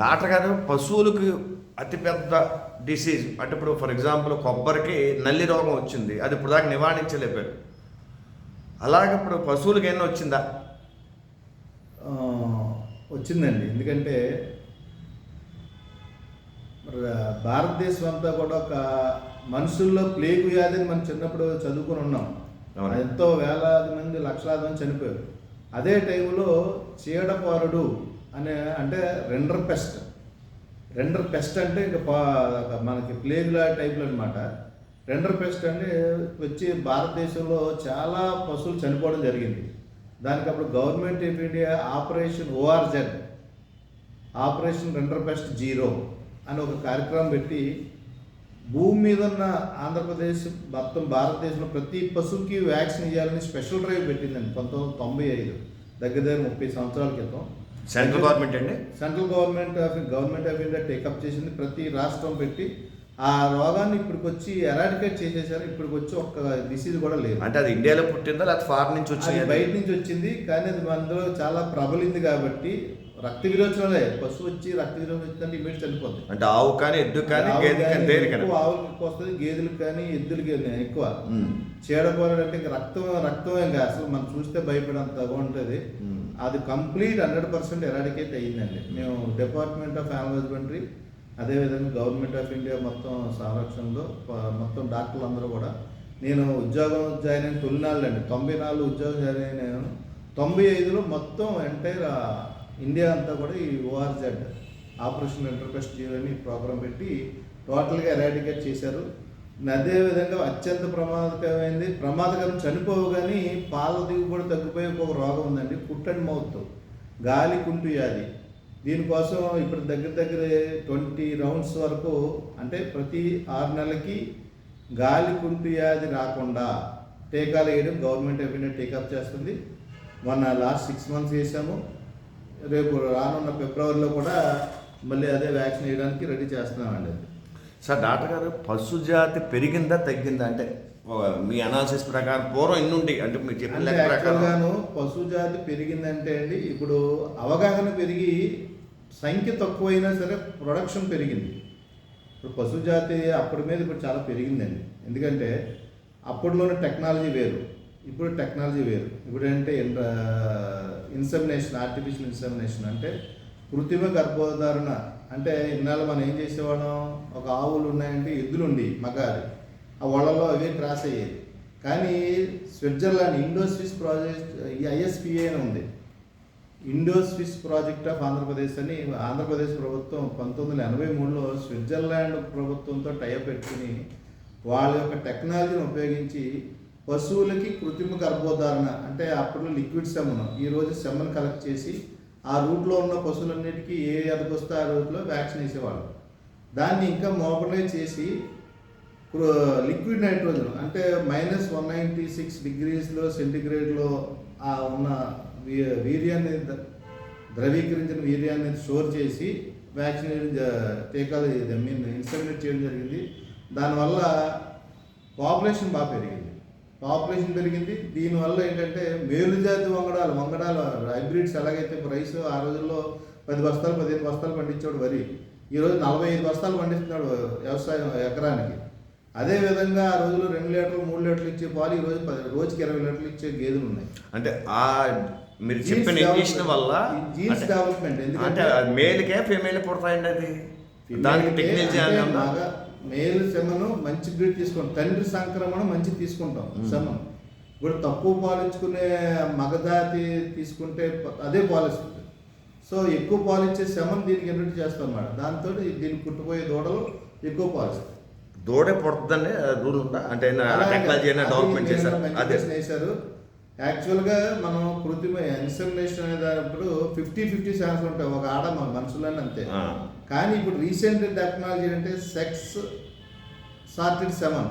Doctor గారు పశువులకు అతిపెద్ద డిసీజ్ అంటే ఇప్పుడు ఫర్ ఎగ్జాంపుల్ కొబ్బరికి నల్లి రోగం వచ్చింది. అది ఇప్పుడు దాకా నివారించలేపారు. అలాగే ఇప్పుడు పశువులకి ఎన్నో వచ్చిందా? వచ్చిందండి. ఎందుకంటే భారతదేశం అంతా కూడా ఒక మనుషుల్లో ప్లేగు వ్యాధిని మనం చిన్నప్పుడు చదువుకొని ఉన్నాం. ఎంతో వేలాది మంది లక్షలాది మంది చనిపోయారు. అదే టైంలో చీడపారుడు అనే అంటే రెండర్ పెస్ట్ రెండర్ పెస్ట్ అంటే ఇంకా పా- మనకి ప్లేగులా టైప్లో అనమాట రెండర్ పెస్ట్ అంటే వచ్చి భారతదేశంలో చాలా పశువులు చనిపోవడం జరిగింది. దానికి అప్పుడు government of India operation ORZ operation rinderpest zero అని ఒక కార్యక్రమం పెట్టి భూమి మీద ఉన్న ఆంధ్రప్రదేశ్ మొత్తం భారతదేశంలో ప్రతి పశువుకి వ్యాక్సిన్ ఇవ్వాలని స్పెషల్ డ్రైవ్ పెట్టిందండి. పంతొమ్మిది వందల తొంభై ఐదు దగ్గర దగ్గర ముప్పై సంవత్సరాల క్రితం. సెంట్రల్ గవర్నమెంట్ అండి? Central government of government of India take up చేసింది ప్రతి రాష్ట్రం పెట్టి ఆ రోగాన్ని ఇప్పటికొచ్చి ఎరాడికేట్ చేసేసారు. ఇప్పటికొచ్చి ఒక్క డిసీజ్ కూడా లేదు. అంటే అది ఇండియాలో పుట్టిందా? లేకపోతే ఫారెన్ నుంచి వచ్చింది? బయట నుంచి వచ్చింది. కానీ అది మనలో చాలా ప్రబలింది కాబట్టి రక్త విరోచనలే. పశువు వచ్చి రక్త విరోచన వచ్చిందంటే ఇమీడియట్ చనిపోద్ది. అంటే ఆవు కానీ ఎద్దు కానీ గేదె కానీ ఎక్కువ ఆవులకి ఎక్కువ వస్తుంది గేదెలకు కానీ ఎద్దులకి ఎక్కువ. అంటే ఇంకా రక్తం రక్తం ఇంకా అసలు మనం చూస్తే భయపడేంతగా ఉంటుంది ఉమ్. అది కంప్లీట్ హండ్రెడ్ పర్సెంట్ ఎరాడికేట్ అయ్యిందండి. మేము డిపార్ట్మెంట్ ఆఫ్ యానిమల్ హస్బెండరీ అదేవిధంగా గవర్నమెంట్ ఆఫ్ ఇండియా మొత్తం సంరక్షణలో మొత్తం డాక్టర్లు అందరూ కూడా నేను ఉద్యోగం జాయిన్ అయిన తొలినాళ్ళు అండి తొంభై నాలుగు ఉద్యోగం జాయిన్ అయినాను తొంభై ఐదులో మొత్తం ఎంటైర్ ఇండియా అంతా కూడా ఈ ఓఆర్జెడ్ ఆపరేషన్ ఇంటర్పెస్ట్ అని ప్రోగ్రాం పెట్టి టోటల్గా ఎరాడికేట్ చేశారు. అదేవిధంగా అత్యంత ప్రమాదకరమైంది. ప్రమాదకరం చనిపోవు కానీ పాల దిగుబడి తగ్గిపోయే ఒక రోగం ఉందండి. కుట్టని మౌత్. గాలి కుంటు వ్యాధి. దీనికోసం ఇప్పుడు దగ్గర దగ్గర ట్వంటీ రౌండ్స్ వరకు అంటే ప్రతి ఆరు నెలలకి గాలి కుంటు వ్యాధి రాకుండా టీకాలు వేయడం గవర్నమెంట్ ఆఫ్ ఇండియా టేకప్ చేస్తుంది. మొన్న లాస్ట్ సిక్స్ మంత్స్ వేసాము రేపు రానున్న ఫిబ్రవరిలో కూడా మళ్ళీ అదే వ్యాక్సిన్ వేయడానికి రెడీ చేస్తున్నామండి. సార్ డాక్టర్ గారు పశు జాతి పెరిగిందా తగ్గిందా? అంటే మీ అనాలిసిస్ ప్రకారం పూర్వం ఎన్ని ఉండి అంటే మీరు చెప్పిన లెక్క ప్రకారం. పశు జాతి పెరిగిందంటే అండి ఇప్పుడు అవగాహన పెరిగి సంఖ్య తక్కువైనా సరే ప్రొడక్షన్ పెరిగింది. ఇప్పుడు పశు జాతి అప్పటి మీద ఇప్పుడు చాలా పెరిగిందండి. ఎందుకంటే అప్పట్లోనే టెక్నాలజీ వేరు ఇప్పుడు టెక్నాలజీ వేరు. ఇప్పుడు అంటే ఇన్సమినేషన్ ఆర్టిఫిషియల్ ఇన్సమినేషన్ అంటే కృత్రిమ గర్భధారణ అంటే ఇన్నాళ్ళు మనం ఏం చేసేవాళ్ళం? ఒక ఆవులు ఉన్నాయంటే ఎద్దులు ఉండి మగాది ఆ వాళ్ళలో అవే క్రాస్ అయ్యేది. కానీ స్విట్జర్లాండ్ ఇండో స్విస్ ప్రాజెక్ట్ ఈ ఐఎస్పిఏ అని ఉంది. Indo Swiss project of Andhra Pradesh అని ఆంధ్రప్రదేశ్ ప్రభుత్వం పంతొమ్మిది వందల ఎనభై మూడులో స్విట్జర్లాండ్ ప్రభుత్వంతో టైప్ పెట్టుకుని వాళ్ళ యొక్క టెక్నాలజీని ఉపయోగించి పశువులకి కృత్రిమ గర్భోధారణ అంటే అప్పుడు లిక్విడ్ సెమన్ ఈరోజు రోజు కలెక్ట్ చేసి ఆ రూట్లో ఉన్న పశువులన్నిటికీ ఏ ఎదకొస్తే ఆ రూట్లో వ్యాక్సిన్ వేసేవాళ్ళు. దాన్ని ఇంకా మోబలైజ్ చేసి లిక్విడ్ నైట్రోజన్ అంటే మైనస్ వన్ నైంటీ సిక్స్ డిగ్రీస్లో సెంటిగ్రేడ్లో ఆ ఉన్న వీ- వీర్యాన్ని ద్రవీకరించిన వీర్యాన్ని స్టోర్ చేసి వ్యాక్సినేషన్ టీకాలు మీన్ ఇన్సమినేట్ చేయడం జరిగింది. దానివల్ల పాపులేషన్ బాగా పెరిగింది. పాపులేషన్ పెరిగింది. దీనివల్ల ఏంటంటే మేలు జాతి వంగడాలు వంగడాలు హైబ్రిడ్స్ ఎలాగైతే రైస్ ఆ రోజుల్లో పది బస్తాలు పదిహేను బస్తాలు పండించాడు వరి. ఈరోజు నలభై ఐదు బస్తాలు పండిస్తున్నాడు వ్యవసాయం ఎకరానికి. అదే విధంగా ఆ రోజుల్లో రెండు లీటర్లు మూడు లీటర్లు ఇచ్చే పాలు ఈ రోజు పది రోజుకి ఇరవై లీటర్లు ఇచ్చే గేదెలు ఉన్నాయి. అంటే ఆ మీరు చెప్పిన ఇంజక్షన్ వల్ల అంటే- development. ఎందుకంటే- మేలుకే ఫీమేల్ పుడతాయండి అది? దానికి టెక్నాలజీ మేలు సెమను మంచి బ్రీడ్ తీసుకుంటాం తండ్రి సంక్రమణ మంచి తీసుకుంటాం సెమన్ ఇప్పుడు తక్కువ పాలించుకునే మగజాతి తీసుకుంటే అదే పాలిస్తుంది. సో ఎక్కువ పాలిచ్చే సెమన్ దీనికి ఎన్నిటి చేస్తాం మేడం దాంతో దీనికి పుట్టుపోయే దూడలు ఎక్కువ పాలిస్తాయి. దూడే పుడుతుందండి రూల్ ఉందా? అంటే టెక్నాలజీ డెవలప్మెంట్ చేశారు. అదే. యాక్చువల్గా మనం కృత్రిమ ఇన్సమినేషన్ అనేటప్పుడు ఫిఫ్టీ ఫిఫ్టీ ఛాన్స్ ఉంటాయి ఒక ఆడ మన మనుషులని అంతే. కానీ ఇప్పుడు రీసెంట్ టెక్నాలజీ అంటే సెక్స్ సార్టెడ్ సెమన్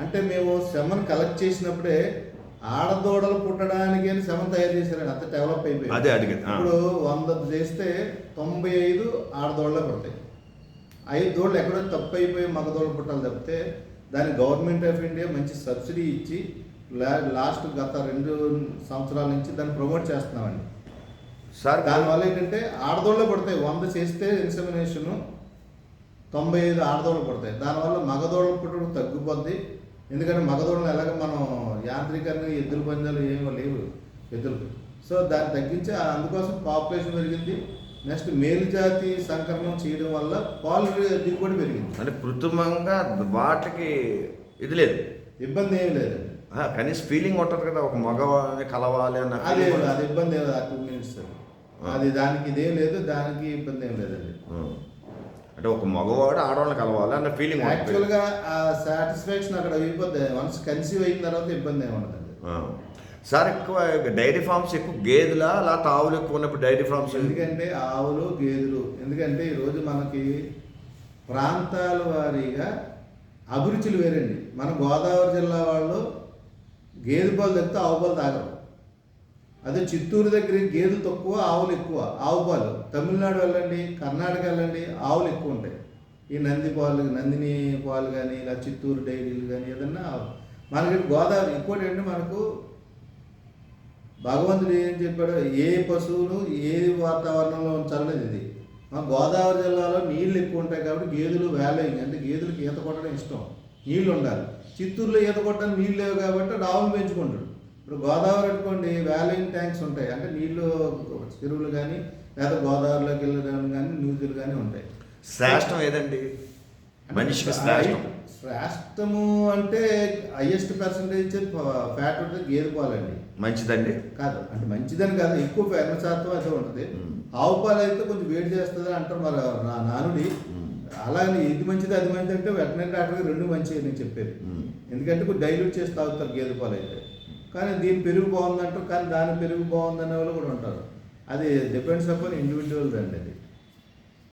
అంటే మేము సెమన్ కలెక్ట్ చేసినప్పుడే ఆడదూడలు పుట్టడానికి అని సెమన్ తయారు చేశారండి అంత డెవలప్ అయిపోయింది అదే. ఇప్పుడు వంద చేస్తే తొంభై ఐదు ఆడదోళ్ళే పుడతాయి ఐదు దోళ్ళు ఎక్కడో తప్పు అయిపోయి మగదోళ్ళు పుట్టాలి తప్పితే దాని గవర్నమెంట్ ఆఫ్ ఇండియా మంచి సబ్సిడీ ఇచ్చి లాస్ట్ గత రెండు సంవత్సరాల నుంచి దాన్ని ప్రమోట్ చేస్తున్నామండి. సార్ దానివల్ల ఏంటంటే ఆడదోళ్ళే పడతాయి. వంద చేస్తే ఇన్సమినేషన్ తొంభై ఐదు ఆడదోళ్ళు పడతాయి. దానివల్ల మగదోళ్ళ పుట్టడం తగ్గిపోద్ది. ఎందుకంటే మగదోళ్ళని ఎలాగ మనం యాంత్రీకరణ ఎద్దుల పందాలు ఏమో లేవు ఎద్దులు సో దాన్ని తగ్గించి అందుకోసం పాపులేషన్ పెరిగింది. నెక్స్ట్ మేలు జాతి సంకరణం చేయడం వల్ల పాలు దిగుబడి పెరిగింది. అంటే కృత్రిమంగా వాటికి ఇది లేదు. ఇబ్బంది ఏమి లేదండి. కనీసం ఫీలింగ్ ఉంటుంది కదా ఒక మగవాడిని కలవాలి అన్న అదే. అది ఇబ్బంది ఏమి లేదు ఆ టూ మినిట్స్ అది దానికి ఇదేం లేదు దానికి ఇబ్బంది ఏం లేదండి. అంటే ఒక మగవాడు ఆడవాళ్ళని కలవాలి అన్న ఫీలింగ్ యాక్చువల్గా ఆ సాటిస్ఫాక్షన్ అక్కడ అయిపోద్ది. వన్స్ కన్సీవ్ అయిన తర్వాత ఇబ్బంది ఏమి ఉండదండి. సార్ ఎక్కువ డైరీ ఫార్మ్స్ ఎక్కువ గేదెలా అలా తావులు ఎక్కువ ఉన్నప్పుడు డైరీ ఫార్మ్స్ ఎందుకంటే ఆవులు గేదెలు ఎందుకంటే ఈరోజు మనకి ప్రాంతాల వారీగా అభిరుచులు వేరండి. మన గోదావరి జిల్లా వాళ్ళు గేదె పాలు తప్పితే ఆవు పాలు తాగరు. అదే చిత్తూరు దగ్గర గేదెలు తక్కువ ఆవులు ఎక్కువ. ఆవు పాలు. తమిళనాడు వెళ్ళండి కర్ణాటక వెళ్ళండి ఆవులు ఎక్కువ ఉంటాయి. ఈ నంది పాలు నందిని పాలు కానీ ఇలా చిత్తూరు డైరీలు కానీ ఏదన్నా మనకి గోదావరి ఇంకోటి ఏంటి మనకు భగవంతుడు ఏం చెప్పాడు? ఏ పశువులు ఏ వాతావరణంలో ఉంచాలనేది ఇది. మా గోదావరి జిల్లాలో నీళ్ళు ఎక్కువ ఉంటాయి కాబట్టి గేదెలు వేలయింగ్ అంటే గేదెలకు ఈత కొట్టడం ఇష్టం. నీళ్ళు ఉండాలి. చిత్తూరులో ఈత కొట్టడానికి నీళ్ళు లేవు కాబట్టి ఆవులు పెంచుకుంటాడు. ఇప్పుడు గోదావరి అనుకోండి వేలయింగ్ ట్యాంక్స్ ఉంటాయి. అంటే నీళ్ళు చెరువులు కానీ లేదా గోదావరిలోకి వెళ్ళడం కానీ న్యూజులు కానీ ఉంటాయి. శ్రేష్టం ఏదండి? మనిషికి శ్రేష్టం. శ్రేష్టము అంటే హైయెస్ట్ పర్సంటేజ్ ఫ్యాట్ ఉంటుంది గేదె పాలండి. మంచిదండి? కాదు అంటే మంచిదని కాదు ఎక్కువ పెన్న శాతం అయితే ఉంటుంది. ఆవు పాలు అయితే కొంచెం వేడి చేస్తుంది అంటారు మరి నా నానుడి. అలాగే ఇది మంచిది అది మంచిది అంటే వెటనరీ డాక్టర్ రెండు మంచిది నేను చెప్పేది. ఎందుకంటే కొంచెం డైల్యూట్ చేసి తాగుతారు గేదె పాలు అయితే కానీ దీని పెరుగు బాగుందంటారు కానీ దాని పెరుగు బాగుందనే వాళ్ళు కూడా ఉంటారు. అది డిపెండ్స్ అపాన్ ఇండివిజువల్ అండి అది.